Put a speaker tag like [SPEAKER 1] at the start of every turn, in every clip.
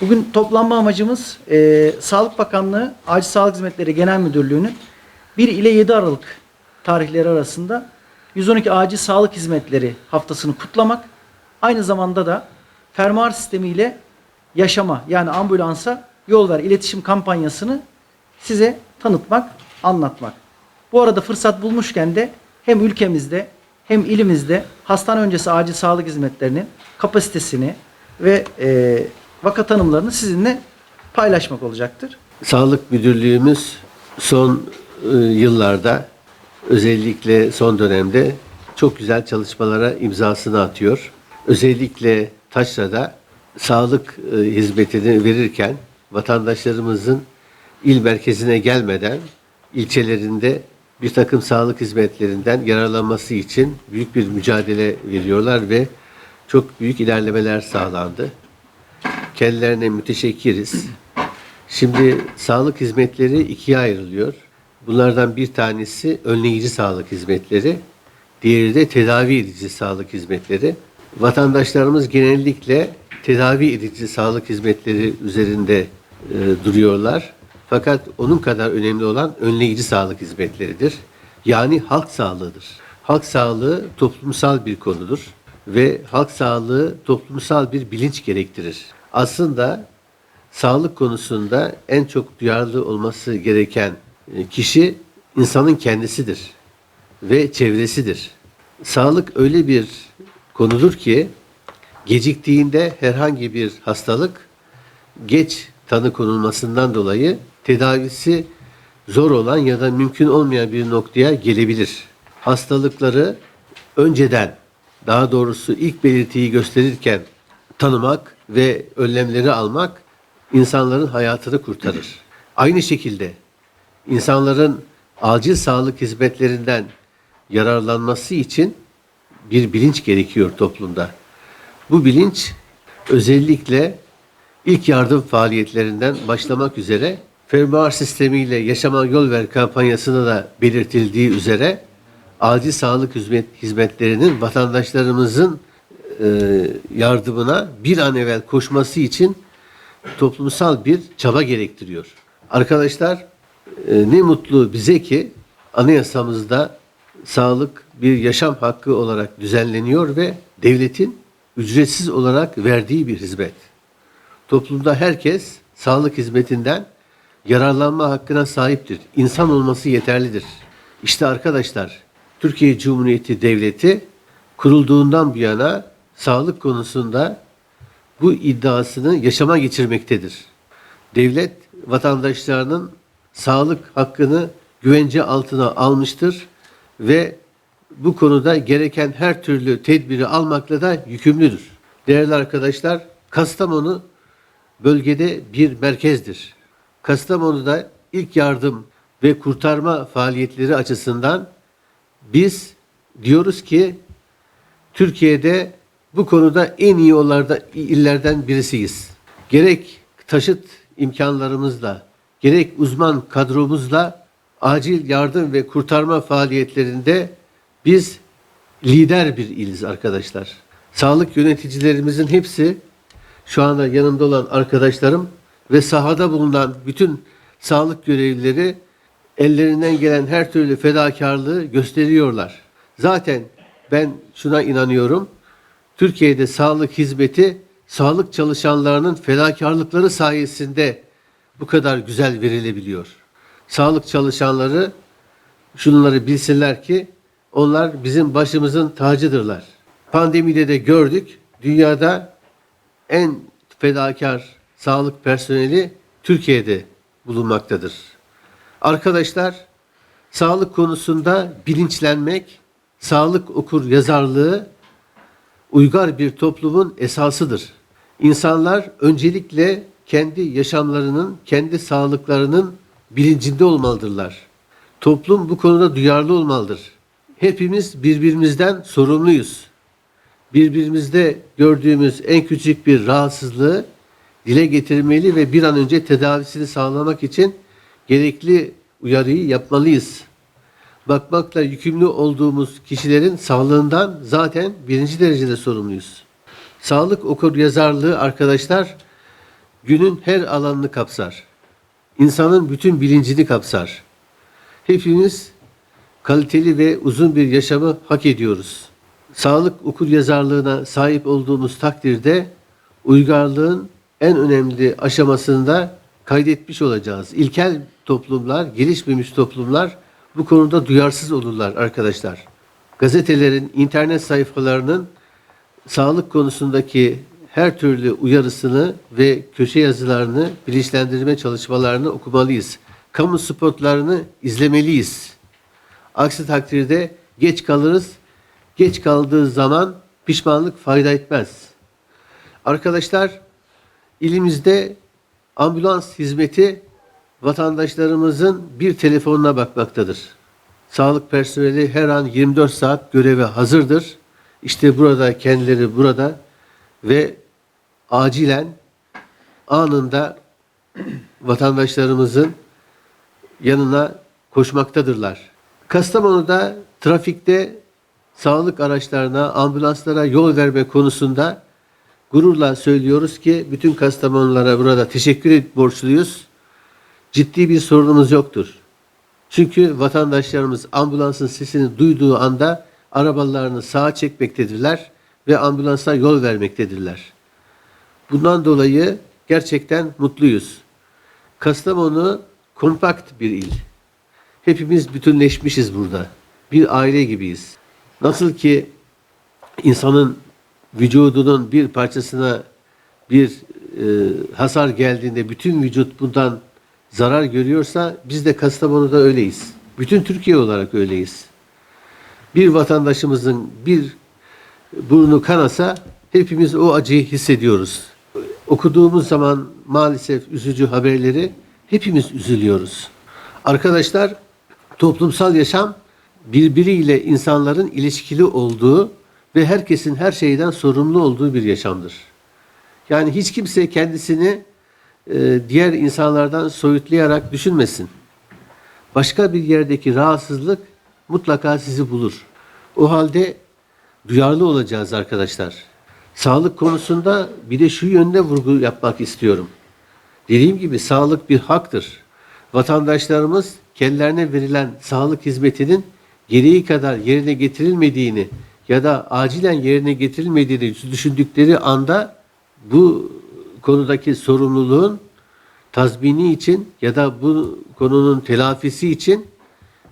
[SPEAKER 1] Bugün toplanma amacımız e, Sağlık Bakanlığı Acil Sağlık Hizmetleri Genel Müdürlüğü'nün 1 ile 7 Aralık tarihleri arasında 112 Acil Sağlık Hizmetleri haftasını kutlamak. Aynı zamanda da fermuar sistemiyle yaşama yani ambulansa yol ver iletişim kampanyasını size tanıtmak, anlatmak. Bu arada fırsat bulmuşken de hem ülkemizde hem ilimizde hastane öncesi acil sağlık hizmetlerinin kapasitesini ve e, vaka tanımlarını sizinle paylaşmak olacaktır.
[SPEAKER 2] Sağlık Müdürlüğümüz son e, yıllarda özellikle son dönemde çok güzel çalışmalara imzasını atıyor. Özellikle Taşra'da sağlık e, hizmetini verirken vatandaşlarımızın il merkezine gelmeden ilçelerinde bir takım sağlık hizmetlerinden yararlanması için büyük bir mücadele veriyorlar ve çok büyük ilerlemeler sağlandı. Kendilerine müteşekkiriz. Şimdi sağlık hizmetleri ikiye ayrılıyor. Bunlardan bir tanesi önleyici sağlık hizmetleri, diğeri de tedavi edici sağlık hizmetleri. Vatandaşlarımız genellikle tedavi edici sağlık hizmetleri üzerinde e, duruyorlar. Fakat onun kadar önemli olan önleyici sağlık hizmetleridir. Yani halk sağlığıdır. Halk sağlığı toplumsal bir konudur ve halk sağlığı toplumsal bir bilinç gerektirir. Aslında sağlık konusunda en çok duyarlı olması gereken e, kişi insanın kendisidir ve çevresidir. Sağlık öyle bir konudur ki geciktiğinde herhangi bir hastalık geç tanı konulmasından dolayı tedavisi zor olan ya da mümkün olmayan bir noktaya gelebilir. Hastalıkları önceden daha doğrusu ilk belirtiyi gösterirken tanımak ve önlemleri almak insanların hayatını kurtarır. Aynı şekilde insanların acil sağlık hizmetlerinden yararlanması için bir bilinç gerekiyor toplumda. Bu bilinç özellikle ilk yardım faaliyetlerinden başlamak üzere fermuar sistemiyle yaşama yol ver kampanyasında da belirtildiği üzere acil sağlık hizmet, hizmetlerinin vatandaşlarımızın yardımına bir an evvel koşması için toplumsal bir çaba gerektiriyor. Arkadaşlar e, ne mutlu bize ki anayasamızda sağlık bir yaşam hakkı olarak düzenleniyor ve devletin ücretsiz olarak verdiği bir hizmet. Toplumda herkes sağlık hizmetinden yararlanma hakkına sahiptir. İnsan olması yeterlidir. İşte arkadaşlar Türkiye Cumhuriyeti Devleti kurulduğundan bu yana sağlık konusunda bu iddiasını yaşama geçirmektedir. Devlet vatandaşlarının sağlık hakkını güvence altına almıştır ve bu konuda gereken her türlü tedbiri almakla da yükümlüdür. Değerli arkadaşlar, Kastamonu bölgede bir merkezdir. Kastamonu'da ilk yardım ve kurtarma faaliyetleri açısından biz diyoruz ki Türkiye'de bu konuda en iyi yollarda illerden birisiyiz. Gerek taşıt imkanlarımızla, gerek uzman kadromuzla acil yardım ve kurtarma faaliyetlerinde biz lider bir iliz arkadaşlar. Sağlık yöneticilerimizin hepsi şu anda yanımda olan arkadaşlarım ve sahada bulunan bütün sağlık görevlileri ellerinden gelen her türlü fedakarlığı gösteriyorlar. Zaten ben şuna inanıyorum. Türkiye'de sağlık hizmeti sağlık çalışanlarının fedakarlıkları sayesinde bu kadar güzel verilebiliyor. Sağlık çalışanları şunları bilsinler ki onlar bizim başımızın tacıdırlar. Pandemide de gördük. Dünyada en fedakar sağlık personeli Türkiye'de bulunmaktadır. Arkadaşlar, sağlık konusunda bilinçlenmek, sağlık okur yazarlığı uygar bir toplumun esasıdır. İnsanlar öncelikle kendi yaşamlarının, kendi sağlıklarının bilincinde olmalıdırlar. Toplum bu konuda duyarlı olmalıdır. Hepimiz birbirimizden sorumluyuz. Birbirimizde gördüğümüz en küçük bir rahatsızlığı dile getirmeli ve bir an önce tedavisini sağlamak için gerekli uyarıyı yapmalıyız. Bakmakla yükümlü olduğumuz kişilerin sağlığından zaten birinci derecede sorumluyuz. Sağlık okur yazarlığı arkadaşlar günün her alanını kapsar. İnsanın bütün bilincini kapsar. Hepimiz kaliteli ve uzun bir yaşamı hak ediyoruz. Sağlık okur yazarlığına sahip olduğumuz takdirde uygarlığın en önemli aşamasında kaydetmiş olacağız. İlkel toplumlar, gelişmemiş toplumlar bu konuda duyarsız olurlar arkadaşlar. Gazetelerin, internet sayfalarının sağlık konusundaki her türlü uyarısını ve köşe yazılarını, bilinçlendirme çalışmalarını okumalıyız. Kamu spotlarını izlemeliyiz. Aksi takdirde geç kalırız. Geç kaldığı zaman pişmanlık fayda etmez. Arkadaşlar ilimizde ambulans hizmeti vatandaşlarımızın bir telefonuna bakmaktadır. Sağlık personeli her an 24 saat göreve hazırdır. İşte burada kendileri burada ve acilen anında vatandaşlarımızın yanına koşmaktadırlar. Kastamonu'da trafikte sağlık araçlarına, ambulanslara yol verme konusunda gururla söylüyoruz ki bütün Kastamonulara burada teşekkür borçluyuz. Ciddi bir sorunumuz yoktur. Çünkü vatandaşlarımız ambulansın sesini duyduğu anda arabalarını sağa çekmektedirler ve ambulansa yol vermektedirler. Bundan dolayı gerçekten mutluyuz. Kastamonu kompakt bir il. Hepimiz bütünleşmişiz burada. Bir aile gibiyiz. Nasıl ki insanın vücudunun bir parçasına bir e, hasar geldiğinde bütün vücut bundan zarar görüyorsa biz de Kastamonu'da öyleyiz. Bütün Türkiye olarak öyleyiz. Bir vatandaşımızın bir burnu kanasa hepimiz o acıyı hissediyoruz. Okuduğumuz zaman maalesef üzücü haberleri hepimiz üzülüyoruz. Arkadaşlar toplumsal yaşam birbiriyle insanların ilişkili olduğu ve herkesin her şeyden sorumlu olduğu bir yaşamdır. Yani hiç kimse kendisini e, diğer insanlardan soyutlayarak düşünmesin. Başka bir yerdeki rahatsızlık mutlaka sizi bulur. O halde duyarlı olacağız arkadaşlar. Sağlık konusunda bir de şu yönde vurgu yapmak istiyorum. Dediğim gibi sağlık bir haktır. Vatandaşlarımız kendilerine verilen sağlık hizmetinin gereği kadar yerine getirilmediğini ya da acilen yerine getirilmediğini düşündükleri anda bu konudaki sorumluluğun tazmini için ya da bu konunun telafisi için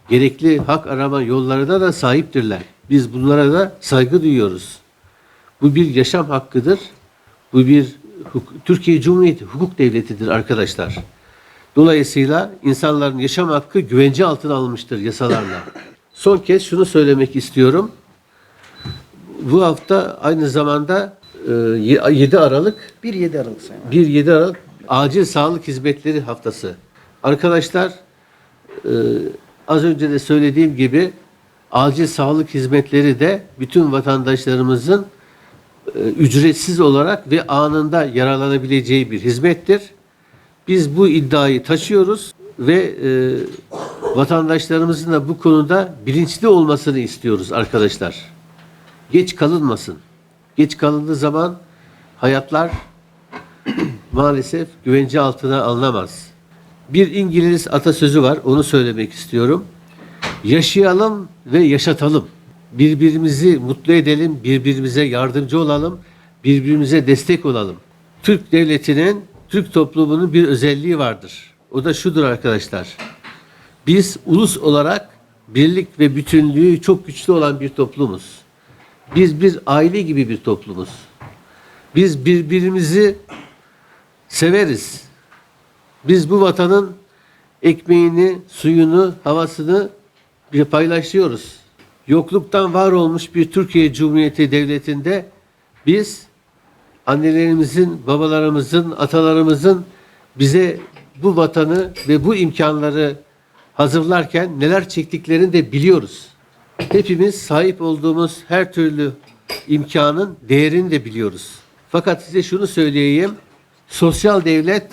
[SPEAKER 2] gerekli hak arama yollarına da sahiptirler. Biz bunlara da saygı duyuyoruz. Bu bir yaşam hakkıdır. Bu bir Türkiye Cumhuriyeti hukuk devletidir arkadaşlar. Dolayısıyla insanların yaşam hakkı güvence altına alınmıştır yasalarla. Son kez şunu söylemek istiyorum. Bu hafta aynı zamanda 7 Aralık
[SPEAKER 1] 1-7 Aralık Sayın Valim.
[SPEAKER 2] 1-7 Aralık Acil Sağlık Hizmetleri Haftası. Arkadaşlar e, az önce de söylediğim gibi acil sağlık hizmetleri de bütün vatandaşlarımızın e, ücretsiz olarak ve anında yararlanabileceği bir hizmettir. Biz bu iddiayı taşıyoruz ve e, vatandaşlarımızın da bu konuda bilinçli olmasını istiyoruz arkadaşlar. Geç kalınmasın. Geç kalındığı zaman hayatlar maalesef güvence altına alınamaz. Bir İngiliz atasözü var, onu söylemek istiyorum. Yaşayalım ve yaşatalım. Birbirimizi mutlu edelim, birbirimize yardımcı olalım, birbirimize destek olalım. Türk devletinin, Türk toplumunun bir özelliği vardır. O da şudur arkadaşlar. Biz ulus olarak birlik ve bütünlüğü çok güçlü olan bir toplumuz. Biz bir aile gibi bir toplumuz. Biz birbirimizi severiz. Biz bu vatanın ekmeğini, suyunu, havasını bir paylaşıyoruz. Yokluktan var olmuş bir Türkiye Cumhuriyeti Devleti'nde biz annelerimizin, babalarımızın, atalarımızın bize bu vatanı ve bu imkanları hazırlarken neler çektiklerini de biliyoruz. Hepimiz sahip olduğumuz her türlü imkanın değerini de biliyoruz. Fakat size şunu söyleyeyim. Sosyal devlet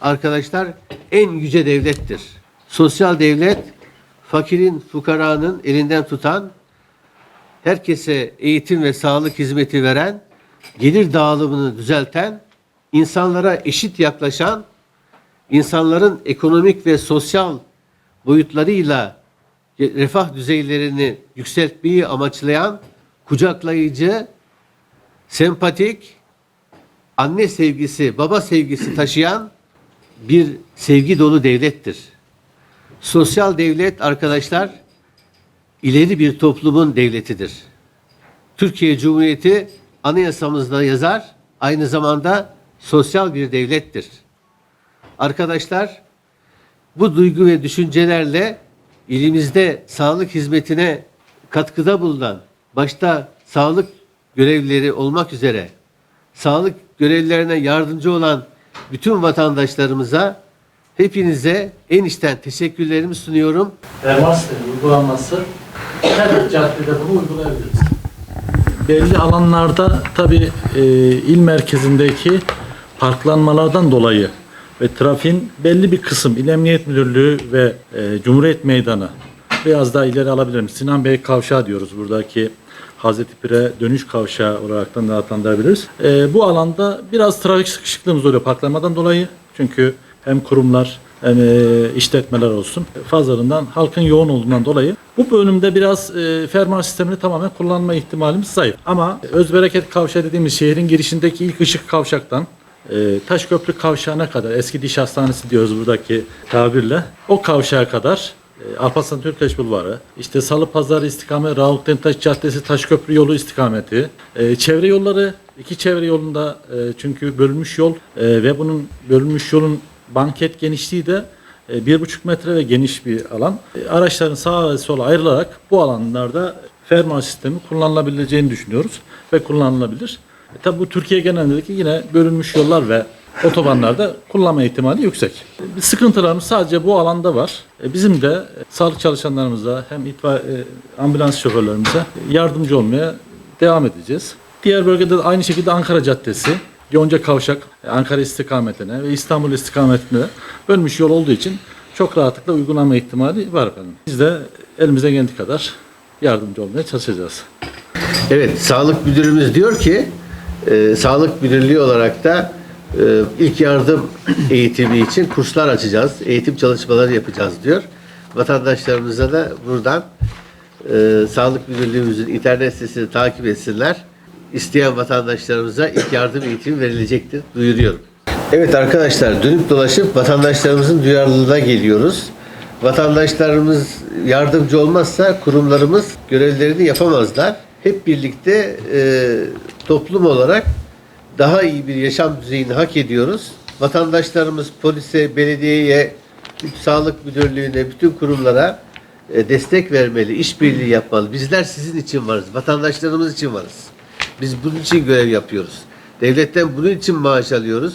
[SPEAKER 2] arkadaşlar en yüce devlettir. Sosyal devlet fakirin, fukaranın elinden tutan, herkese eğitim ve sağlık hizmeti veren, gelir dağılımını düzelten, insanlara eşit yaklaşan, insanların ekonomik ve sosyal boyutlarıyla refah düzeylerini yükseltmeyi amaçlayan kucaklayıcı, sempatik, anne sevgisi, baba sevgisi taşıyan bir sevgi dolu devlettir. Sosyal devlet arkadaşlar ileri bir toplumun devletidir. Türkiye Cumhuriyeti anayasamızda yazar, aynı zamanda sosyal bir devlettir. Arkadaşlar bu duygu ve düşüncelerle ilimizde sağlık hizmetine katkıda bulunan, başta sağlık görevlileri olmak üzere sağlık görevlilerine yardımcı olan bütün vatandaşlarımıza hepinize en içten teşekkürlerimi sunuyorum.
[SPEAKER 3] Sistemi uygulanması her caddede bunu uygulayabiliriz. Belli alanlarda tabi il merkezindeki parklanmalardan dolayı ve trafiğin belli bir kısım İl Emniyet Müdürlüğü ve e, Cumhuriyet Meydanı biraz daha ileri alabilirim. Sinan Bey kavşağı diyoruz buradaki Hazreti Pire dönüş kavşağı olaraktan da adlandırabiliriz. E, bu alanda biraz trafik sıkışıklığımız oluyor parklanmadan dolayı. Çünkü hem kurumlar hem e, işletmeler olsun fazlalığından halkın yoğun olduğundan dolayı bu bölümde biraz e, fermuar sistemini tamamen kullanma ihtimalimiz zayıf. Ama Özbereket Kavşağı dediğimiz şehrin girişindeki ilk ışık kavşaktan e, Taşköprü kavşağına kadar eski diş hastanesi diyoruz buradaki tabirle o kavşağa kadar e, Alparslan Türkeş Bulvarı, işte Salı Pazarı istikameti, Rauf Denktaş Caddesi, Taşköprü yolu istikameti, e, çevre yolları, iki çevre yolunda e, çünkü bölünmüş yol e, ve bunun bölünmüş yolun banket genişliği de bir buçuk metre ve geniş bir alan. Araçların sağa ve sola ayrılarak bu alanlarda fermuar sistemi kullanılabileceğini düşünüyoruz ve kullanılabilir. E, tabi bu Türkiye genelindeki yine bölünmüş yollar ve otobanlarda kullanma ihtimali yüksek. Bir sıkıntılarımız sadece bu alanda var. E, Bizim de e, sağlık çalışanlarımıza hem itfaiye, e, ambulans şoförlerimize yardımcı olmaya devam edeceğiz. Diğer bölgede de aynı şekilde Ankara Caddesi, Yonca Kavşak, e, Ankara istikametine ve İstanbul istikametine bölmüş yol olduğu için çok rahatlıkla uygulanma ihtimali var efendim. Biz de elimizden geldiği kadar yardımcı olmaya çalışacağız.
[SPEAKER 2] Evet, Sağlık Müdürümüz diyor ki, e, Sağlık Müdürlüğü olarak da e, ilk yardım eğitimi için kurslar açacağız, eğitim çalışmaları yapacağız diyor. Vatandaşlarımıza da buradan e, Sağlık Müdürlüğümüzün internet sitesini takip etsinler. İsteyen vatandaşlarımıza ilk yardım eğitimi verilecektir, duyuruyorum. Evet arkadaşlar, dönüp dolaşıp vatandaşlarımızın duyarlılığına geliyoruz. Vatandaşlarımız yardımcı olmazsa kurumlarımız görevlerini yapamazlar. Hep birlikte e, toplum olarak daha iyi bir yaşam düzeyini hak ediyoruz. Vatandaşlarımız polise, belediyeye, sağlık müdürlüğüne, bütün kurumlara e, destek vermeli, işbirliği yapmalı. Bizler sizin için varız, vatandaşlarımız için varız. Biz bunun için görev yapıyoruz. Devletten bunun için maaş alıyoruz.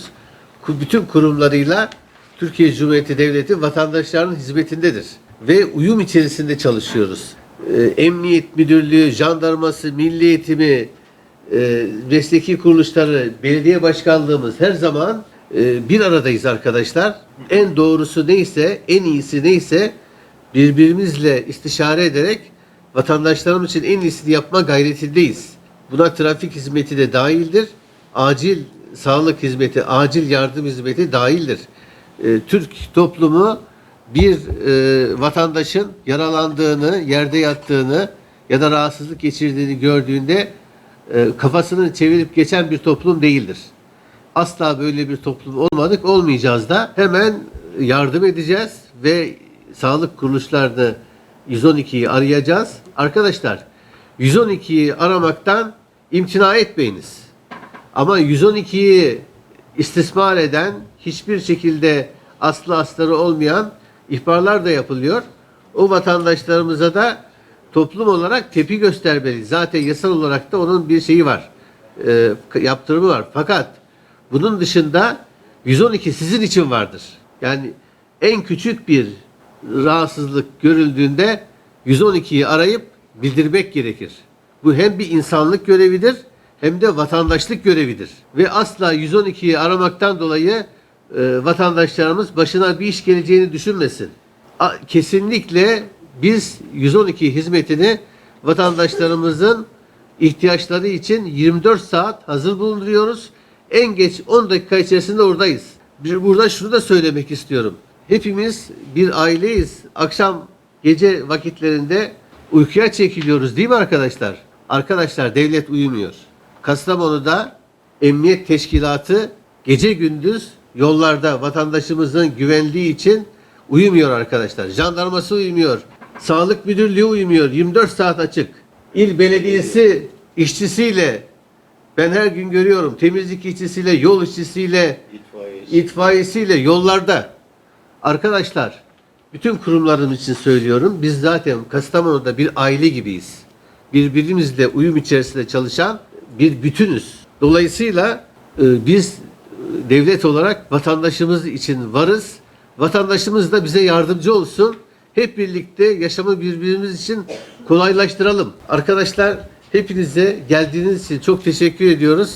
[SPEAKER 2] Bütün kurumlarıyla Türkiye Cumhuriyeti Devleti vatandaşların hizmetindedir. Ve uyum içerisinde çalışıyoruz. Ee, Emniyet Müdürlüğü, jandarması, milli eğitimi, e, mesleki kuruluşları, belediye başkanlığımız her zaman e, bir aradayız arkadaşlar. En doğrusu neyse, en iyisi neyse birbirimizle istişare ederek vatandaşlarımız için en iyisini yapma gayretindeyiz. Buna trafik hizmeti de dahildir. Acil sağlık hizmeti, acil yardım hizmeti dahildir. Türk toplumu bir e, vatandaşın yaralandığını, yerde yattığını ya da rahatsızlık geçirdiğini gördüğünde e, kafasını çevirip geçen bir toplum değildir. Asla böyle bir toplum olmadık, olmayacağız da hemen yardım edeceğiz ve sağlık kuruluşlarını 112'yi arayacağız. Arkadaşlar 112'yi aramaktan imtina etmeyiniz. Ama 112'yi istismar eden, hiçbir şekilde aslı astarı olmayan ihbarlar da yapılıyor. O vatandaşlarımıza da toplum olarak tepki göstermeli. Zaten yasal olarak da onun bir şeyi var. e, yaptırımı var. Fakat bunun dışında 112 sizin için vardır. Yani en küçük bir rahatsızlık görüldüğünde 112'yi arayıp bildirmek gerekir. Bu hem bir insanlık görevidir hem de vatandaşlık görevidir. Ve asla 112'yi aramaktan dolayı e, vatandaşlarımız başına bir iş geleceğini düşünmesin. A- kesinlikle biz 112 hizmetini vatandaşlarımızın ihtiyaçları için 24 saat hazır bulunduruyoruz. En geç 10 dakika içerisinde oradayız. Bir burada şunu da söylemek istiyorum. Hepimiz bir aileyiz. Akşam gece vakitlerinde uykuya çekiliyoruz değil mi arkadaşlar? Arkadaşlar devlet uyumuyor. Kastamonu'da emniyet teşkilatı gece gündüz yollarda vatandaşımızın güvenliği için uyumuyor arkadaşlar. Jandarması uyumuyor. Sağlık müdürlüğü uyumuyor. 24 saat açık. İl belediyesi işçisiyle ben her gün görüyorum temizlik işçisiyle, yol işçisiyle, itfaiyesiyle yollarda. Arkadaşlar, bütün kurumlarım için söylüyorum. Biz zaten Kastamonu'da bir aile gibiyiz. Birbirimizle uyum içerisinde çalışan bir bütünüz. Dolayısıyla e, biz devlet olarak vatandaşımız için varız. Vatandaşımız da bize yardımcı olsun. Hep birlikte yaşamı birbirimiz için kolaylaştıralım. Arkadaşlar hepinize geldiğiniz için çok teşekkür ediyoruz.